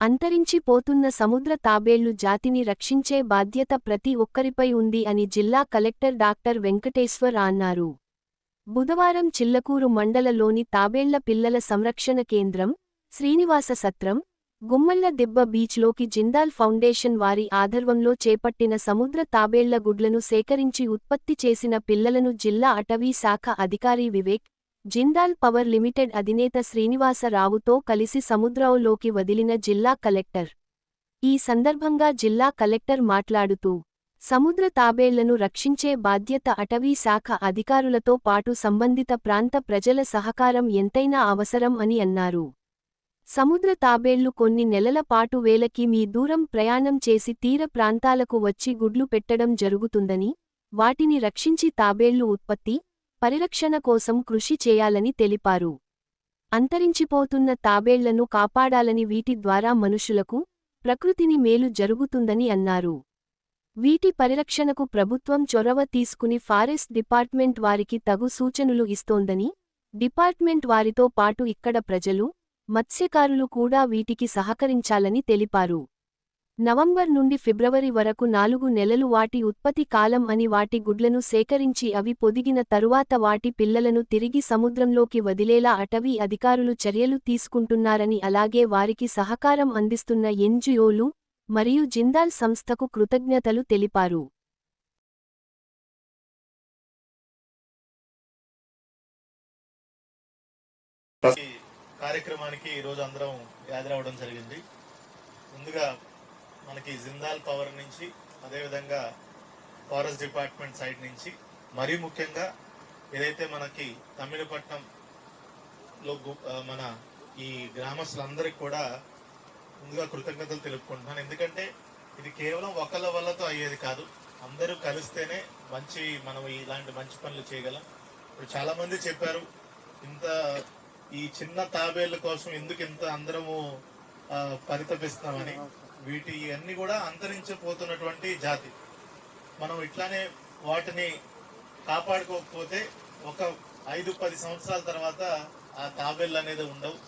అంతరించిపోతున్న సముద్ర తాబేళ్ళు జాతిని రక్షించే బాధ్యత ప్రతి ఒక్కరిపై ఉంది అని జిల్లా కలెక్టర్ డాక్టర్ వెంకటేశ్వర్ అన్నారు. బుధవారం చిల్లకూరు మండలలోని తాబేళ్ళ పిల్లల సంరక్షణ కేంద్రం శ్రీనివాస సత్రం గుమ్మళ్ళ దిబ్బ బీచ్లోకి జిందాల్ ఫౌండేషన్ వారి ఆధర్వంలో చేపట్టిన సముద్ర తాబేళ్ళ గుడ్లను సేకరించి ఉత్పత్తి చేసిన పిల్లలను జిల్లా అటవీ శాఖ అధికారి వివేక్ జిందాల్ పవర్ లిమిటెడ్ అధినేత శ్రీనివాసరావుతో కలిసి సముద్రంలోకి వదిలిన జిల్లా కలెక్టర్. ఈ సందర్భంగా జిల్లా కలెక్టర్ మాట్లాడుతూ సముద్ర తాబేళ్ళను రక్షించే బాధ్యత అటవీ శాఖ అధికారులతో పాటు సంబంధిత ప్రాంత ప్రజల సహకారం ఎంతైనా అవసరం అని అన్నారు. సముద్ర తాబేళ్ళు కొన్ని నెలల పాటు వేలకి మీ దూరం ప్రయాణం చేసి తీర ప్రాంతాలకు వచ్చి గుడ్లు పెట్టడం జరుగుతుందని వాటిని రక్షించి తాబేళ్ళు ఉత్పత్తి పరిరక్షణ కోసం కృషి చేయాలని తెలిపారు. అంతరించిపోతున్న తాబేళ్ళను కాపాడాలని వీటి ద్వారా మనుషులకు ప్రకృతిని మేలు జరుగుతుందని అన్నారు. వీటి పరిరక్షణకు ప్రభుత్వం చొరవ తీసుకుని ఫారెస్ట్ డిపార్ట్మెంట్ వారికి తగు సూచనలు ఇస్తోందని డిపార్ట్మెంట్ వారితో పాటు ఇక్కడ ప్రజలు మత్స్యకారులు కూడా వీటికి సహకరించాలని తెలిపారు. నవంబర్ నుండి ఫిబ్రవరి వరకు నాలుగు నెలలు వాటి ఉత్పత్తి కాలం అని వాటి గుడ్లను సేకరించి అవి పొదిగిన తరువాత వాటి పిల్లలను తిరిగి సముద్రంలోకి వదిలేలా అటవీ అధికారులు చర్యలు తీసుకుంటున్నారని అలాగే వారికి సహకారం అందిస్తున్న ఎన్జిఓలు మరియు జిందాల్ సంస్థకు కృతజ్ఞతలు తెలిపారు. కార్యక్రమానికి ఈరోజు అందరం హాజరవడం జరిగింది. ముందుగా మనకి జిందాల్ పవర్ నుంచి అదేవిధంగా ఫారెస్ట్ డిపార్ట్మెంట్ సైడ్ నుంచి మరీ ముఖ్యంగా ఏదైతే మనకి తమిళపట్నంలో మన ఈ గ్రామస్తులందరికీ కూడా ముందుగా కృతజ్ఞతలు తెలుపుకుంటున్నాను. ఎందుకంటే ఇది కేవలం ఒకళ్ళ వల్లతో అయ్యేది కాదు. అందరూ కలిస్తేనే మంచి మనం ఇలాంటి మంచి పనులు చేయగలం. ఇప్పుడు చాలా మంది చెప్పారు ఇంత ఈ చిన్న తాబేళ్ళ కోసం ఎందుకు ఇంత అందరము పరితపిస్తామని వీటి అన్ని కూడా అంతరించిపోతున్నటువంటి జాతి. మనం ఇట్లానే వాటిని కాపాడుకోకపోతే ఒక ఐదు పది సంవత్సరాల తర్వాత ఆ తాబేళ్ళు అనేది ఉండవు.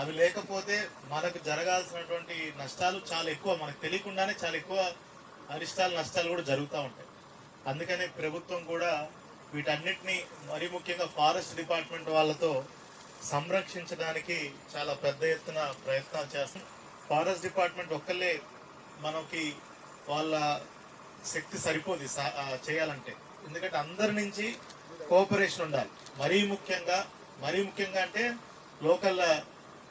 అవి లేకపోతే మనకు జరగాల్సినటువంటి నష్టాలు చాలా ఎక్కువ మనకు తెలియకుండానే చాలా ఎక్కువ అరిష్టాలు నష్టాలు కూడా జరుగుతూ ఉంటాయి. అందుకనే ప్రభుత్వం కూడా వీటన్నిటిని మరీ ముఖ్యంగా ఫారెస్ట్ డిపార్ట్మెంట్ వాళ్ళతో సంరక్షించడానికి చాలా పెద్ద ఎత్తున ప్రయత్నాలు చేస్తుంది. ఫారెస్ట్ డిపార్ట్మెంట్ ఒక్కళ్ళే మనకి వాళ్ళ శక్తి సరిపోదు సా- చేయాలంటే. ఎందుకంటే అందరి నుంచి కోఆపరేషన్ ఉండాలి. మరీ ముఖ్యంగా మరీ ముఖ్యంగా అంటే లోకల్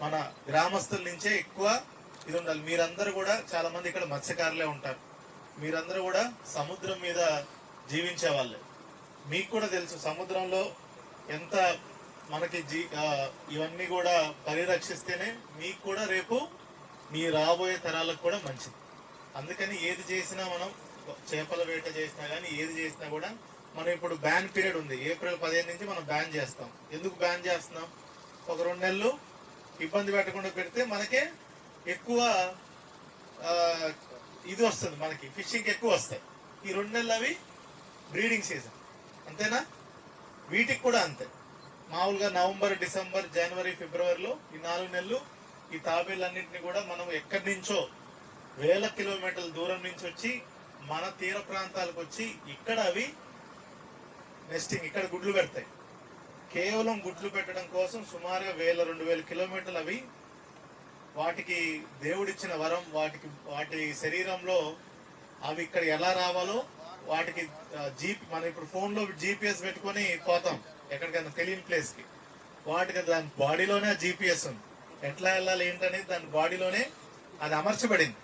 మన గ్రామస్తుల నుంచే ఎక్కువ ఇది ఉండాలి. మీరందరూ కూడా చాలా మంది ఇక్కడ మత్స్యకారులే ఉంటారు. మీరందరూ కూడా సముద్రం మీద జీవించే వాళ్ళే. మీకు కూడా తెలుసు సముద్రంలో ఎంత మనకి జీ ఇవన్నీ కూడా పరిరక్షిస్తేనే మీకు కూడా రేపు మీ రాబోయే తరాలకు కూడా మంచిది. అందుకని ఏది చేసినా మనం చేపల వేట చేసినా కానీ ఏది చేసినా కూడా మనం ఇప్పుడు బ్యాన్ పీరియడ్ ఉంది. ఏప్రిల్ పదిహేను నుంచి మనం బ్యాన్ చేస్తాం. ఎందుకు బ్యాన్ చేస్తున్నాం? ఒక రెండు నెలలు ఇబ్బంది పెట్టకుండా పెడితే మనకే ఎక్కువ ఇది వస్తుంది మనకి. ఫిషింగ్ ఎక్కువ వస్తాయి. ఈ రెండు నెలలు అవి బ్రీడింగ్ సీజన్ అంతేనా? వీటికి కూడా అంతే. మామూలుగా నవంబర్ డిసెంబర్ జనవరి ఫిబ్రవరిలో ఈ నాలుగు నెలలు ఈ తాబేళ్ళన్నింటినీ కూడా మనం ఎక్కడి నుంచో వేల కిలోమీటర్ల దూరం నుంచి వచ్చి మన తీర ప్రాంతాలకు వచ్చి ఇక్కడ అవి నెస్టింగ్ ఇక్కడ గుడ్లు పెడతాయి. కేవలం గుడ్లు పెట్టడం కోసం సుమారుగా వేల రెండు వేల కిలోమీటర్లు అవి వాటికి దేవుడిచ్చిన వరం వాటికి వాటి శరీరంలో అవి ఇక్కడ ఎలా రావాలో వాటికి జీప్ మనం ఇప్పుడు ఫోన్లో జీపీఎస్ పెట్టుకొని పోతాం. ఎక్కడికైనా తెలియని ప్లేస్కి వాటికి దాని బాడీలోనే జీపీఎస్ ఉంది. ఎట్లా వెళ్ళాలి ఏంటనేది దాని బాడీలోనే అది అమర్చబడింది.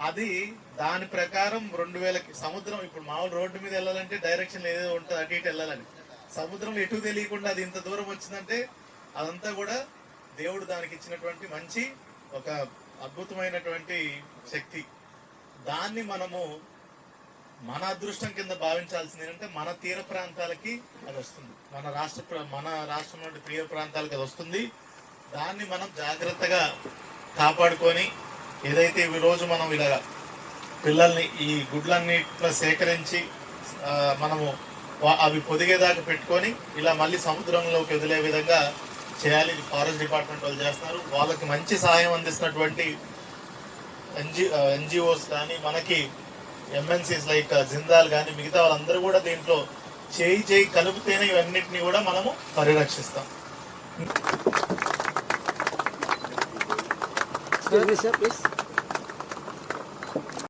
అది దాని ప్రకారం రెండు వేలకి సముద్రం ఇప్పుడు మామూలు రోడ్డు మీద వెళ్ళాలంటే డైరెక్షన్ ఏదో ఉంటుంది అటు ఇటు వెళ్ళాలని. సముద్రం ఎటు తెలియకుండా అది ఇంత దూరం వచ్చిందంటే అదంతా కూడా దేవుడు దానికి ఇచ్చినటువంటి మంచి ఒక అద్భుతమైనటువంటి శక్తి. దాన్ని మనము మన అదృష్టం కింద భావించాల్సింది ఏంటంటే మన తీర ప్రాంతాలకి అది వస్తుంది. మన రాష్ట్ర ప్ర- మన రాష్ట్రం నుండి తీర ప్రాంతాలకి అది వస్తుంది. దాన్ని మనం జాగ్రత్తగా కాపాడుకొని ఏదైతే ఈరోజు రోజు మనం ఇలా పిల్లల్ని ఈ గుడ్లన్నిట్లో సేకరించి మనము వా- అవి పొదిగేదాకా పెట్టుకొని ఇలా మళ్ళీ సముద్రంలోకి వదిలే విధంగా చేయాలి. ఇది ఫారెస్ట్ డిపార్ట్మెంట్ వాళ్ళు చేస్తున్నారు వాళ్ళకి మంచి సహాయం అందిస్తున్నటువంటి ఎన్జి ఎన్జిఓస్ కానీ మనకి ఎంఎన్సీస్ లైక్ జిందాల్ కానీ మిగతా వాళ్ళందరూ కూడా దీంట్లో చేయి చేయి కలిపితేనే ఇవన్నిటిని కూడా మనము పరిరక్షిస్తాం. Excuse me, sir, please.